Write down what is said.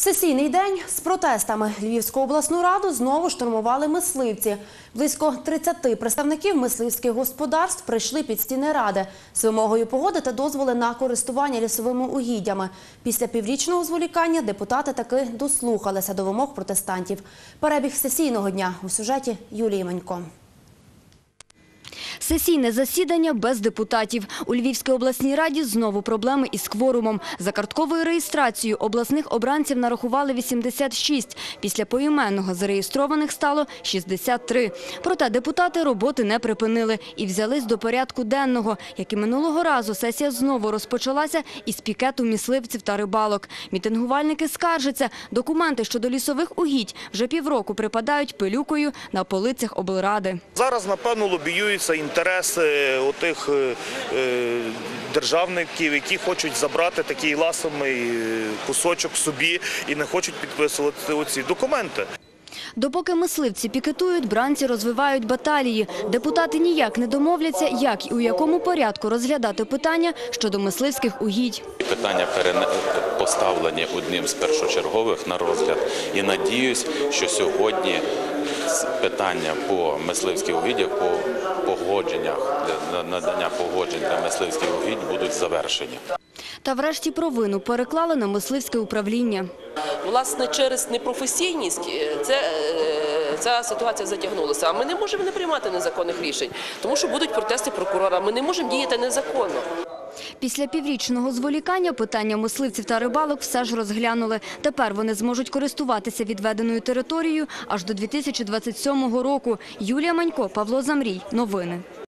Сесійний день з протестами Львівську обласну раду знову штурмували мисливці. Близько 30 представників мисливських господарств прийшли під стіни ради з вимогою погодити дозволи на користування лісовими угіддями. Після піврічного зволікання депутати таки дослухалися до вимог протестантів. Перебіг сесійного дня у сюжеті Юлії Манько. Сесійне засідання без депутатів. У Львівській обласній раді знову проблеми із кворумом. За картковою реєстрацією обласних обранців нарахували 86. Після поіменного зареєстрованих стало 63. Проте депутати роботи не припинили і взялись до порядку денного. Як і минулого разу, сесія знову розпочалася із пікету мисливців та рибалок. Мітингувальники скаржаться. Документи щодо лісових угідь вже півроку припадають пилюкою на полицях облради. Зараз, напевно, лобіюється лобіюються інтереси отих е, е, державників, які хочуть забрати такий ласомий е, кусочок собі і не хочуть підписувати оці документи. Допоки мисливці пікетують, бранці розвивають баталії. Депутати ніяк не домовляться, як і у якому порядку розглядати питання щодо мисливських угідь. Питання перене- поставлені одним з першочергових на розгляд. І надіюсь, що сьогодні питання по мисливських угіддях, по погодженнях, для надання погоджень для мисливських угідь будуть завершені. Та врешті провину переклали на мисливське управління. Власне, через непрофесійність е, це, е, ця ситуація затягнулася. А ми не можемо не приймати незаконних рішень, тому що будуть протести прокурора. Ми не можемо діяти незаконно. Після піврічного зволікання питання мисливців та рибалок все ж розглянули. Тепер вони зможуть користуватися відведеною територією аж до 2027 року. Юлія Манько, Павло Замрій. Новини.